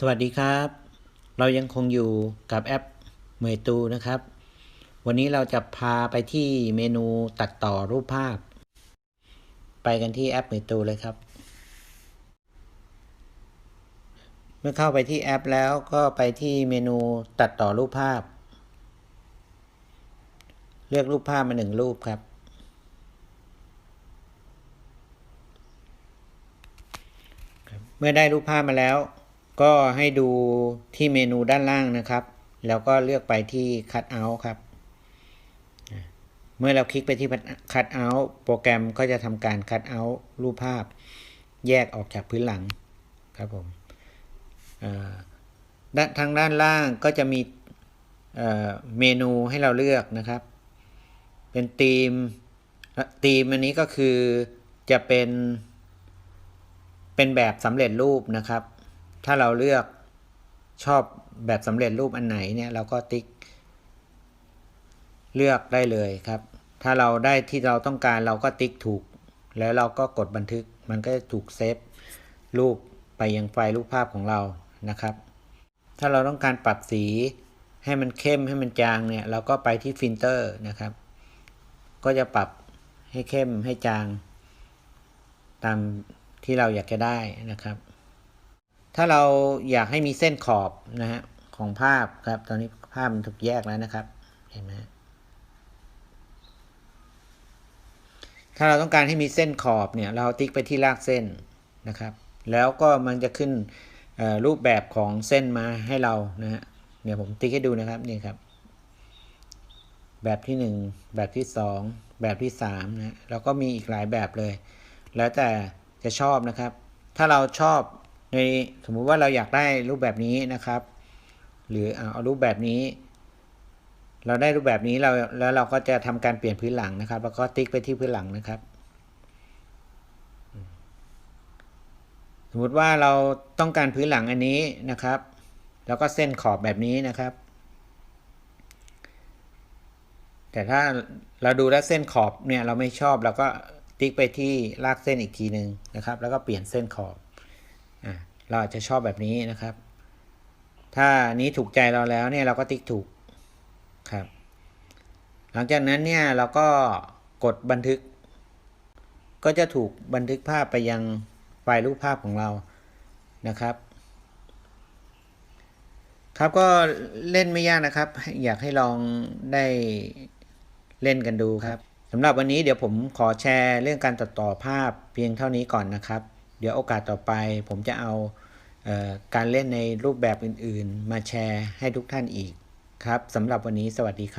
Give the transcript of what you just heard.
สวัสดีครับ เรายังคงอยู่กับแอปเมยตูนะครับ วันนี้เราจะพาไปที่เมนูตัดต่อรูปภาพ ไปกันที่แอปเมยตูเลยครับ เมื่อเข้าไปที่แอปแล้วก็ไปที่เมนูตัดต่อรูปภาพ เลือกรูปภาพมาหนึ่งรูปครับ เมื่อได้รูปภาพมาแล้ว ก็ให้ดูที่เมนูด้านล่างนะครับ แล้วก็เลือกไปที่ Cut Out ครับ เมื่อเราคลิกไปที่ Cut Out โปรแกรมก็จะทำการ Cut Out รูปภาพ แยกออกจากพื้นหลังครับผมด้านทางด้านล่างก็จะมีเมนูให้เราเลือกนะครับ เป็นธีมธีมอันนี้ก็คือจะเป็น เป็นแบบสำเร็จรูปนะครับ ถ้าเราเลือกชอบแบบสำเร็จรูปอันไหนเนี่ยเราก็ติ๊ก เลือกได้เลยครับ ถ้าเราได้ที่เราต้องการเราก็ติ๊กถูก แล้วเราก็กดบันทึก มันก็จะถูกเซฟรูปไปยังไฟล์รูปภาพของเรานะครับ ถ้าเราต้องการปรับสีให้มันเข้มให้มันจางเนี่ย เราก็ไปที่ฟิลเตอร์นะครับ ก็จะปรับให้เข้มให้จาง ตามที่เราอยากจะได้นะครับ ถ้าเราอยากให้มีเส้นขอบนะฮะของภาพครับ ตอนนี้ภาพมันถูกแยกแล้วนะครับ เห็นไหมถ้าเราต้องการให้มีเส้นขอบเนี่ย เราติ๊กไปที่รากเส้นนะครับ แล้วก็มันจะขึ้นรูปแบบของเส้นมาให้เรานะฮะเดี๋ยวผมติ๊กให้ดูนะครับนี่ครับ แบบที่ 1 แบบที่ 2 แบบที่3นะแล้วก็มีอีกหลายแบบเลย แล้วแต่จะชอบนะครับ ถ้าเราชอบ ในสมมุติว่าเราอยากได้รูปแบบนี้นะครับ หรือเอารูปแบบนี้ เราได้รูปแบบนี้เราแล้วเราก็จะทำการเปลี่ยนพื้นหลังนะครับ แล้วก็ติ๊กไปที่พื้นหลังนะครับ สมมุติว่าเราต้องการพื้นหลังอันนี้นะครับ แล้วก็เส้นขอบแบบนี้นะครับ แต่ถ้าเราดูแล้วเส้นขอบเนี่ยเราไม่ชอบเราก็ติ๊กไปที่ลากเส้นอีกทีหนึ่งนะครับ แล้วก็เปลี่ยนเส้นขอบ เราอาจจะชอบแบบนี้นะครับ ถ้านี้ถูกใจเราแล้วเนี่ยเราก็ติ๊กถูกครับ หลังจากนั้นเนี่ยเราก็กดบันทึก ก็จะถูกบันทึกภาพไปยังไฟล์รูปภาพของเรานะครับ ครับก็เล่นไม่ยากนะครับ อยากให้ลองได้เล่นกันดูครับสำหรับวันนี้เดี๋ยวผมขอแชร์เรื่องการตัดต่อภาพเพียงเท่านี้ก่อนนะครับ เดี๋ยวโอกาสต่อไปผมจะเอาเออการเล่นในรูปแบบอื่น ๆ มาแชร์ให้ทุกท่านอีกครับสำหรับวันนี้สวัสดีครับ